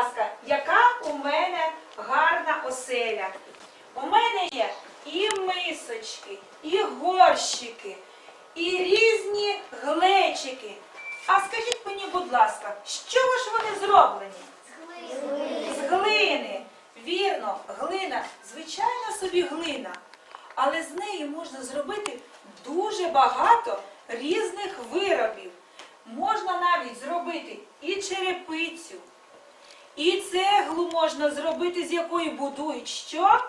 ласка, яка у мене гарна оселя. У мене є і мисочки, і горщики, і різні глечики. А скажіть мені, будь ласка, з чого ж вони зроблені? З глини. Вірно, глина, звичайно собі глина. Але з неї можна зробити дуже багато різних виробів. Можна навіть зробити і черепицю, і цеглу можна зробити, з якої будують що?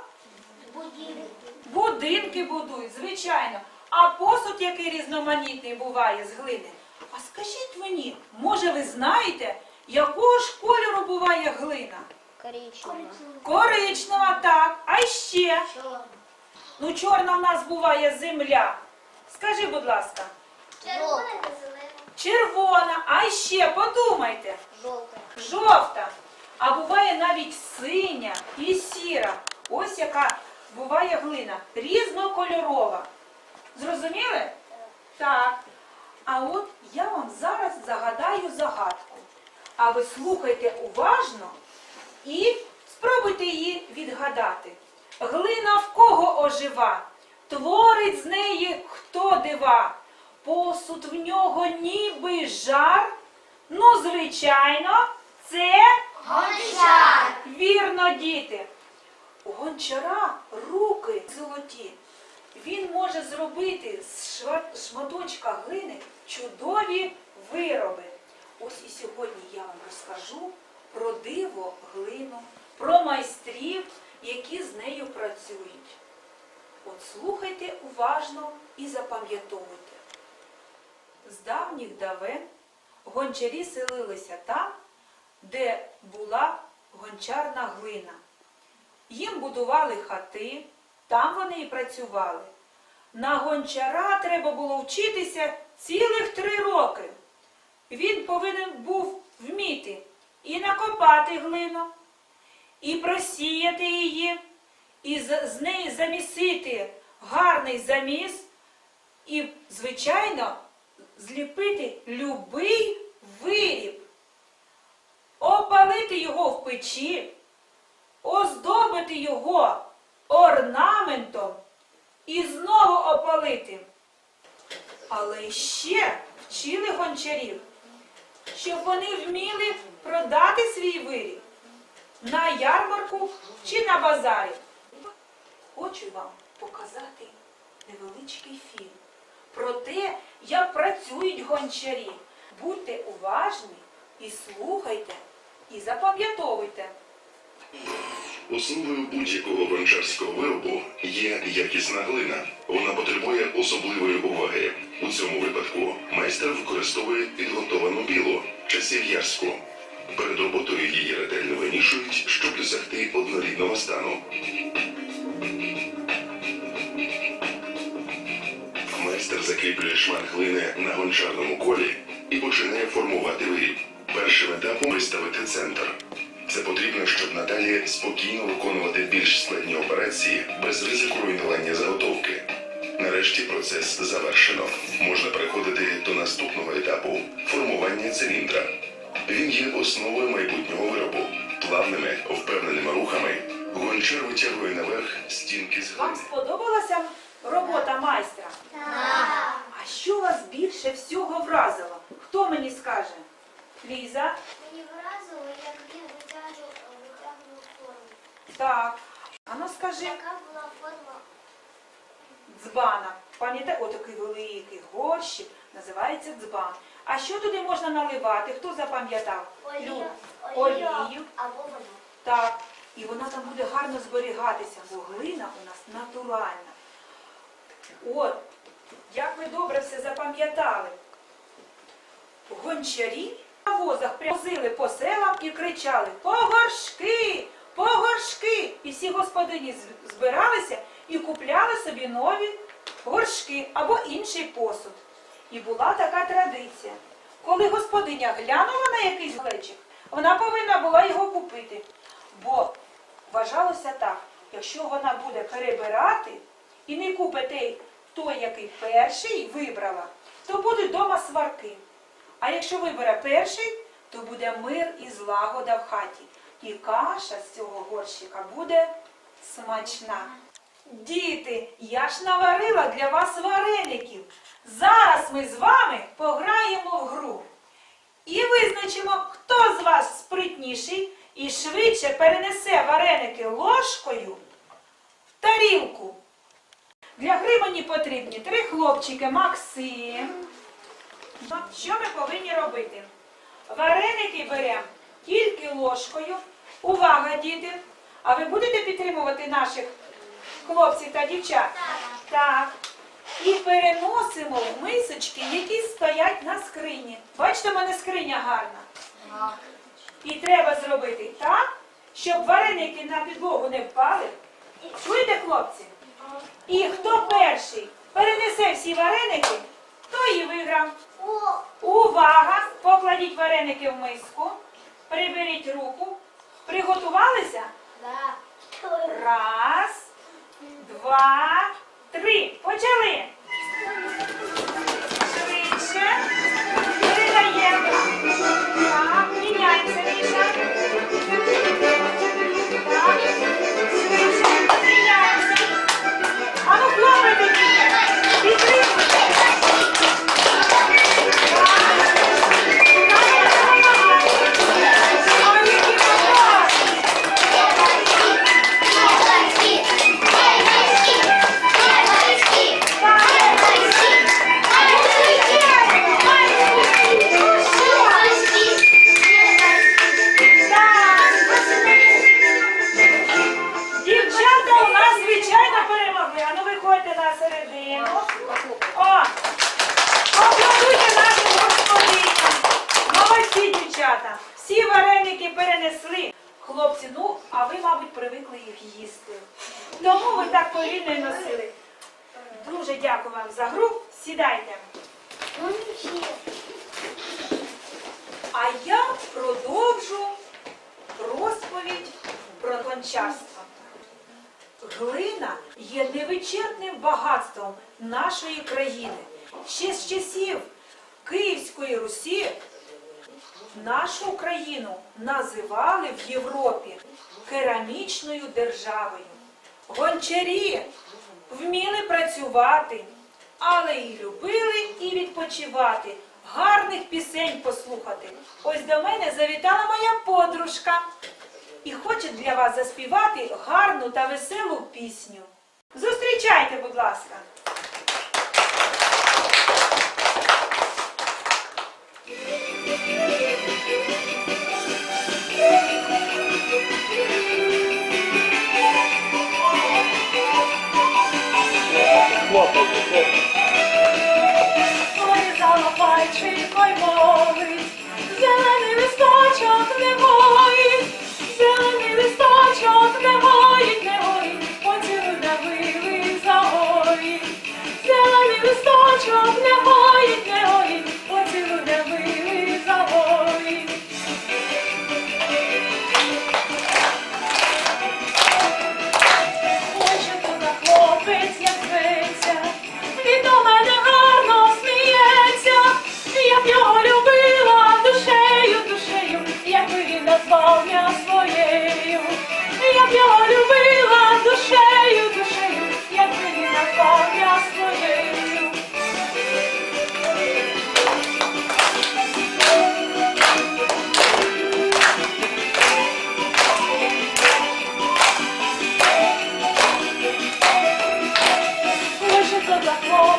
Будинки будують, звичайно. А посуд, який різноманітний буває з глини. А скажіть мені, може ви знаєте, якого ж кольору буває глина? Коричнево. Коричнева, так. А ще? Ну, чорна в нас буває земля. Скажи, будь ласка, Червоне червона, а ще подумайте. Желтое. Жовта. А буває навіть синя і сіра. Ось яка буває глина. Різнокольорова. Зрозуміли? Так. А от я вам зараз загадаю загадку. А ви слухайте уважно і спробуйте її відгадати. Глина в кого ожива? Творить з неї хто дива? Посуд в нього ніби жар. Ну, звичайно, це Гончар. вірно, діти. У гончара руки золоті. Він може зробити з шматочка глини чудові вироби. Ось і сьогодні я вам розкажу про диво глину, про майстрів, які з нею працюють. От слухайте уважно і запам'ятовуйте. З давніх давен гончарі селилися там, де була гончарна глина. Їм будували хати, там вони і працювали. На гончара треба було вчитися цілих три роки. Він повинен був вміти і накопати глину, і просіяти її, і з, неї замісити гарний заміс, і, звичайно, зліпити любий виріб, опалити його в печі, оздобити його орнаментом і знову опалити. Але ще вчили гончарів, щоб вони вміли продати свій виріб на ярмарку чи на базарі. Хочу вам показати невеличкий фільм про те, як працюють гончарі. Будьте уважні і слухайте, і запам'ятовуйте. Основою будь-якого гончарського виробу є якісна глина. Вона потребує особливої уваги. У цьому випадку майстер використовує підготовану білу часів'ярську. Перед роботою її ретельно вимішують, щоб досягти однорідного стану. Майстер закріплює шмат глини на гончарному колі і починає формувати виріб. Першим етапом виставити центр. Це потрібно, щоб надалі спокійно виконувати більш складні операції без ризику руйнування заготовки. Нарешті процес завершено. Можна переходити до наступного етапу формування циліндра. Він є основою майбутнього виробу. Плавними, впевненими рухами гончар витягує наверх стінки з Вам сподобалася робота майстра? А що вас більше всього вразило? Хто мені скаже? Ліза? Мені вразило, як він витягнув, витягнув форму. Так. А ну скажи, Яка була форма? дзбана. Пам'ятаєте, отакий великий горщик, називається дзбан. А що туди можна наливати? Хто запам'ятав? Люд. Олію. Олію. Або воно. Так. І вона там буде гарно зберігатися, бо глина у нас натуральна. От, як ви добре все запам'ятали. Гончарі на возах возили по селам і кричали Погоршки! Погоршки! І всі господині збиралися і купляли собі нові горшки або інший посуд. І була така традиція. Коли господиня глянула на якийсь глечик, вона повинна була його купити. Бо вважалося так, якщо вона буде перебирати і не купить той, який перший вибрала, то будуть вдома сварки. А якщо вибере перший, то буде мир і злагода в хаті. І каша з цього горщика буде смачна. Діти, я ж наварила для вас вареників. Зараз ми з вами пограємо в гру. І визначимо, хто з вас спритніший і швидше перенесе вареники ложкою в тарілку. Для гри мені потрібні три хлопчики Максим. Що ми повинні робити? Вареники беремо тільки ложкою. Увага, діти! А ви будете підтримувати наших хлопців та дівчат? Так. І переносимо в мисочки, які стоять на скрині. Бачите, в мене скриня гарна. І треба зробити так, щоб вареники на підлогу не впали. Чуєте, хлопці? І хто перший перенесе всі вареники, той і виграв. Увага! Покладіть вареники в миску, приберіть руку. Приготувалися? Раз, два, три. Почали. Швидше. Передаємо. Так, дівчата. Всі вареники перенесли. Хлопці, ну, а ви, мабуть, привикли їх їсти. Тому ви так повільно носили. Дуже дякую вам за гру. Сідайте. А я продовжу розповідь про гончарство. Глина є невичерпним багатством нашої країни. Ще з часів Київської Русі нашу країну називали в Європі керамічною державою. Гончарі вміли працювати, але і любили і відпочивати, гарних пісень послухати. Ось до мене завітала моя подружка і хоче для вас заспівати гарну та веселу пісню. Зустрічайте, будь ласка. Ой, залопайчик, ой, мовить, зелений листочок не гоїть, зелений листочок не гоїть, не гоїть, поцілуй на загоїть. Зелений листочок не гоїть, не гоїть,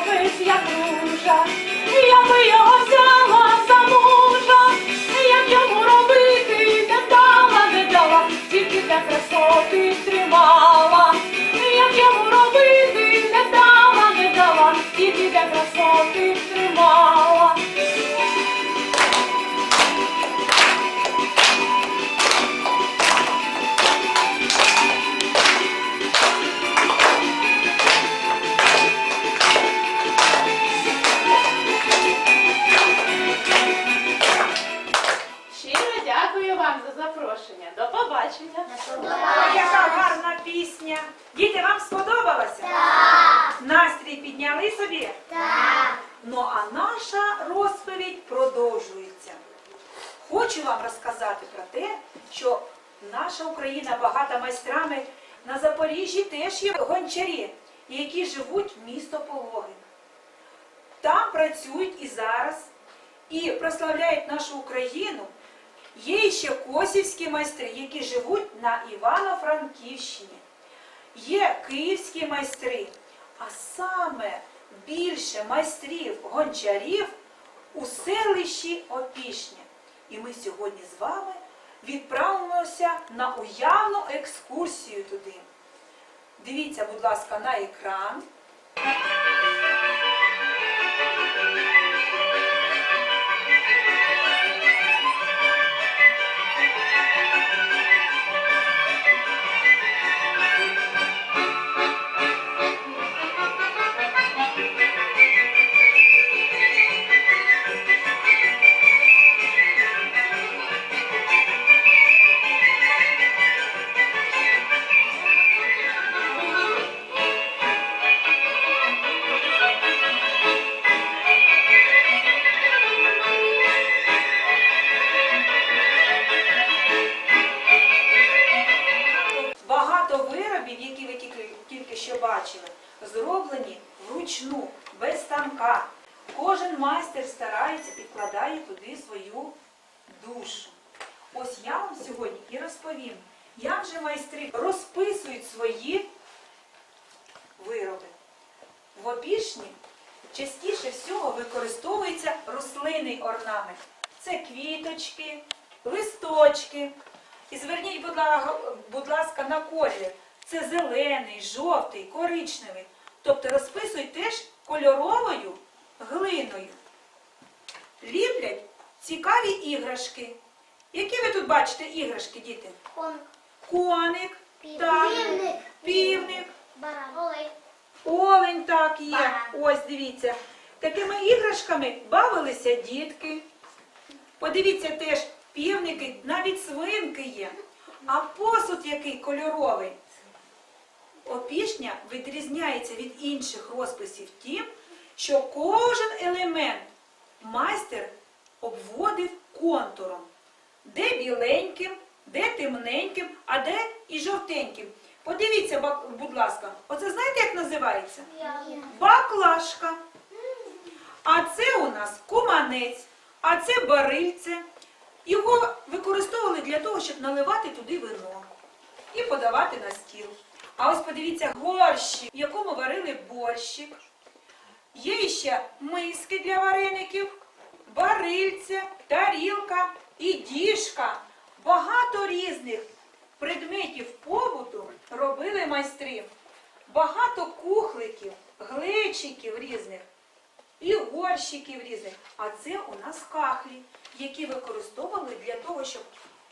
хлопець, як дружа, я його взяла за мужа, як йому робити не дала, не дала, тільки для красоти тримала, як йому робити не дала, не дала, тільки для красоти тримала. за запрошення. До побачення. Яка гарна пісня. Діти, вам сподобалося? Так. Настрій підняли собі? Так. Ну а наша розповідь продовжується. Хочу вам розказати про те, що наша Україна багата майстрами. На Запоріжжі теж є гончарі, які живуть в місто Пологин. Там працюють і зараз, і прославляють нашу Україну. Є ще косівські майстри, які живуть на Івано-Франківщині. Є київські майстри, а саме більше майстрів гончарів у селищі Опішня. І ми сьогодні з вами відправимося на уявну екскурсію туди. Дивіться, будь ласка, на екран. Жовтий, коричневий. Тобто розписують теж кольоровою глиною. Ліплять цікаві іграшки. Які ви тут бачите іграшки, діти? Коник, так, Півник. півник, Баран. Олень. Олень так є. Баран. Ось дивіться. Такими іграшками бавилися дітки. Подивіться теж, півники, навіть свинки є. А посуд який кольоровий. Опішня відрізняється від інших розписів тим, що кожен елемент майстер обводив контуром. Де біленьким, де темненьким, а де і жовтеньким. Подивіться, будь ласка, оце знаєте, як називається? Баклажка. А це у нас куманець, а це барильце. Його використовували для того, щоб наливати туди вино і подавати на стіл. А ось подивіться горщик, в якому варили борщик. Є ще миски для вареників, барильце, тарілка і діжка. Багато різних предметів побуту робили майстри. Багато кухликів, глечиків різних і горщиків різних. А це у нас кахлі, які використовували для того, щоб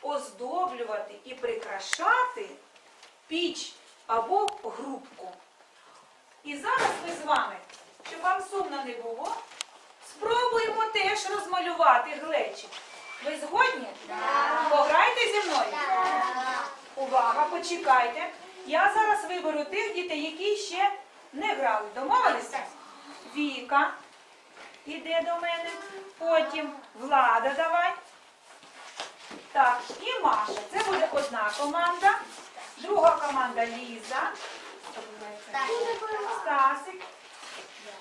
оздоблювати і прикрашати піч або грубку. І зараз ми з вами, щоб вам сумно не було, спробуємо теж розмалювати глечик. Ви згодні? Так. Пограйте зі мною? Увага, почекайте. Я зараз виберу тих дітей, які ще не грали. Домовилися? Віка іде до мене. Потім Влада давай. Так, і Маша. Це буде одна команда. Друга команда Ліза. Стасик.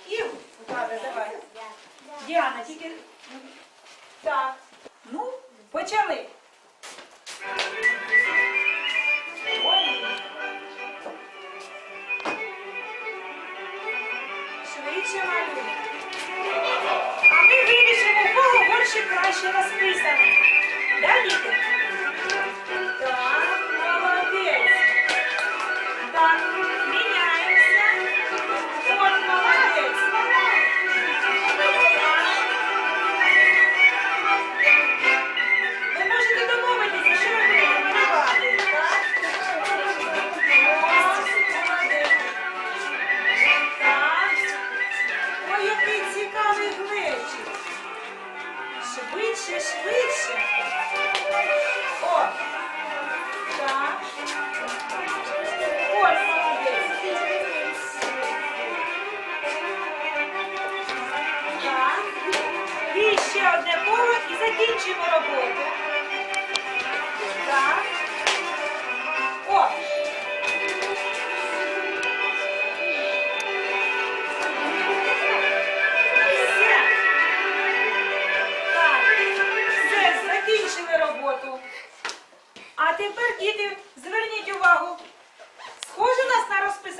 І Влада, давай. Діана, тільки. Так. Ну, почали. Швидше малюй. А ми вирішимо, кого борщик краще розписаний. Да, діти?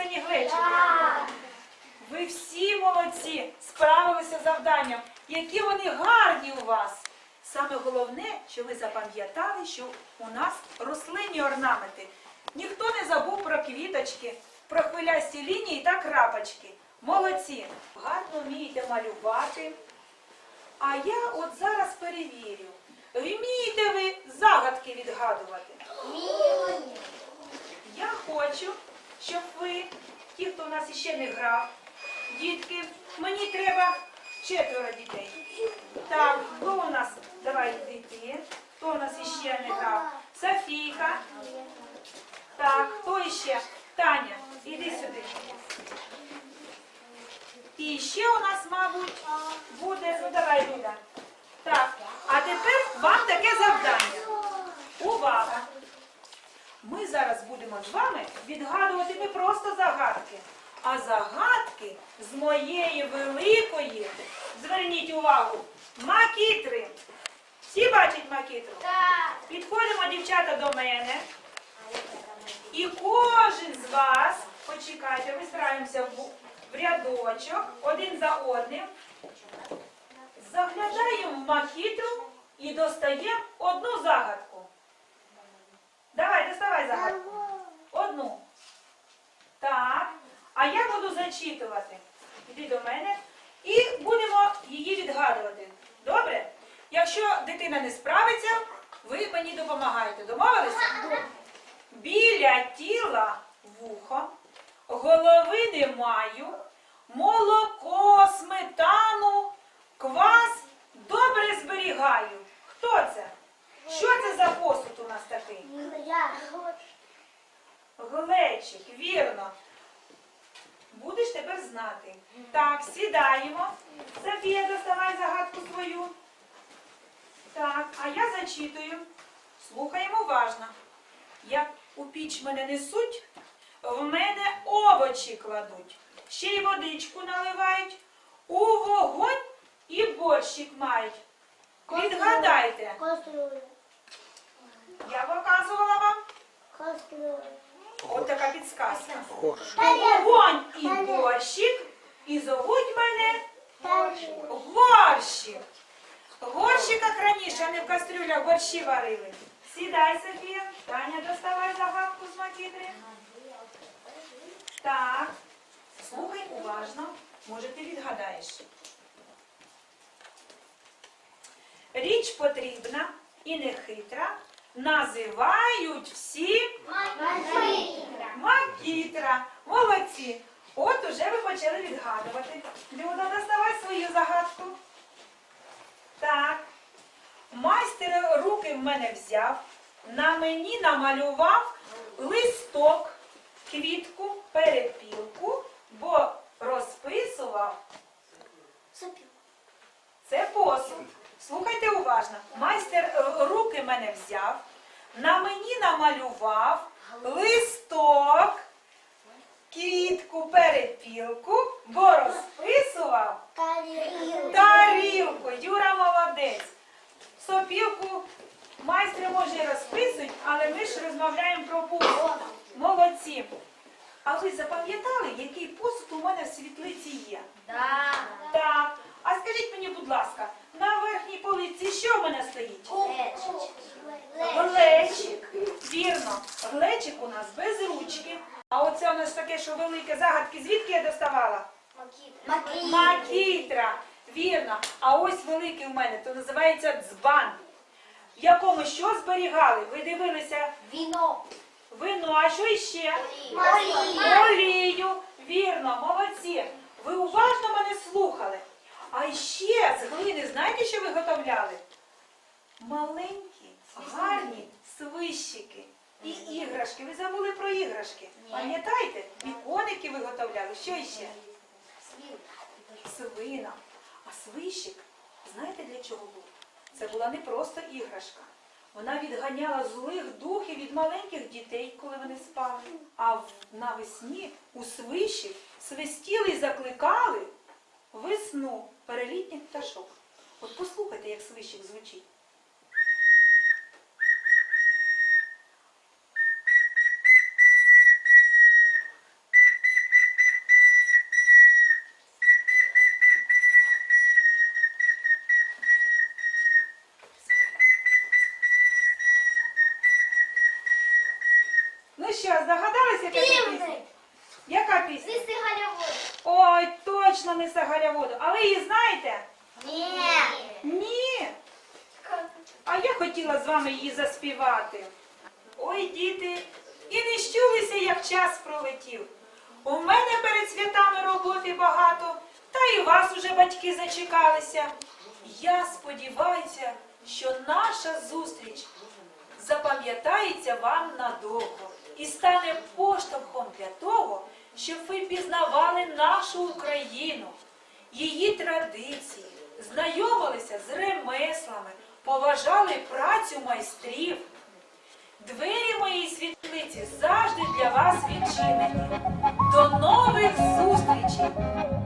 Глечики? Ви всі молодці, справилися з завданням. Які вони гарні у вас. Саме головне, що ви запам'ятали, що у нас рослинні орнаменти. Ніхто не забув про квіточки, про хвилясті лінії та крапочки. Молодці, гарно вмієте малювати. А я от зараз перевірю. Вмієте ви загадки відгадувати? Я хочу, щоб ви, ті, хто у нас іще не грав, дітки, мені треба четверо дітей. Так, хто у нас? Давай діти. Хто у нас іще не грав? Софійка. Так, хто іще? Таня, іди сюди. І ще у нас, мабуть, буде, ну давай, Люда. Так, а тепер вам таке завдання. Увага! Ми зараз будемо з вами відгадувати не просто загадки, а загадки з моєї великої, зверніть увагу, макітри. Всі бачать макітру? Підходимо, дівчата, до мене. І кожен з вас, почекайте, вистраємося в, в рядочок, один за одним. Заглядаємо в макітру і достаємо одну загадку. Давай, доставай загадку. Одну. Так. А я буду зачитувати. Іди до мене. І будемо її відгадувати. Добре? Якщо дитина не справиться, ви мені допомагаєте. Домовилися? Біля тіла вухо, голови не маю, молоко, сметану, квас добре зберігаю. Хто це? Що це за посуд у нас такий? Глечик, вірно. Будеш тепер знати. Так, сідаємо. Софія, доставай загадку свою. Так, а я зачитую. Слухаємо уважно. Як у піч мене несуть, в мене овочі кладуть, ще й водичку наливають, у вогонь і борщик мають. Відгадайте, я показувала вам. От така підсказка. Вогонь і борщик, і зовуть мене горщик. Горщик, як раніше, а не в кастрюлях борщі варили. Сідай, Софія. Таня, доставай загадку з макітри. Так. Слухай уважно. Може, ти відгадаєш. Річ потрібна і нехитра. Називають всі Макітра. Молодці. От уже ви почали відгадувати. Люда, доставай свою загадку. Так. Майстер руки в мене взяв, на мені намалював листок, квітку, перепілку, бо розписував це посуд. Слухайте уважно. Майстер е, руки мене взяв, на мені намалював листок, квітку, перепілку, бо розписував тарілку. Юра молодець. Сопілку майстри може і розписують, але ми ж розмовляємо про посуд. Молодці. А ви запам'ятали, який посуд у мене в світлиці є? Так. А скажіть мені, будь ласка, на верхній полиці що в мене стоїть? Глечик. Вірно. Глечик у нас без ручки. А оце у нас таке, що велике загадки. Звідки я доставала? Макітра. Вірно. А ось великий у мене, то називається дзбан. В якому що зберігали? Ви дивилися Віно. вино, а що іще? Олія. Олію. Вірно, молодці. Ви уважно мене слухали. А ще з глини, знаєте, що виготовляли? Маленькі, гарні свищики і іграшки. Ви забули про іграшки. Пам'ятаєте? І коники виготовляли. Що іще? Свина. А свищик, знаєте для чого був? Це була не просто іграшка. Вона відганяла злих духів від маленьких дітей, коли вони спали. А навесні у свищі свистіли і закликали весну перелітніх пташок. От послухайте, як свищик звучить. Ну що, яка це пісня? Півник! Яка пісня? Лисий галявод. Ой, точно не Сагаля воду. А ви її знаєте? Ні. Ні. А я хотіла з вами її заспівати. Ой, діти, і не щулися, як час пролетів. У мене перед святами роботи багато, та і вас уже батьки зачекалися. Я сподіваюся, що наша зустріч запам'ятається вам надовго і стане поштовхом для того, щоб ви пізнавали нашу Україну, її традиції, знайомилися з ремеслами, поважали працю майстрів. Двері моєї світлиці завжди для вас відчинені. До нових зустрічей!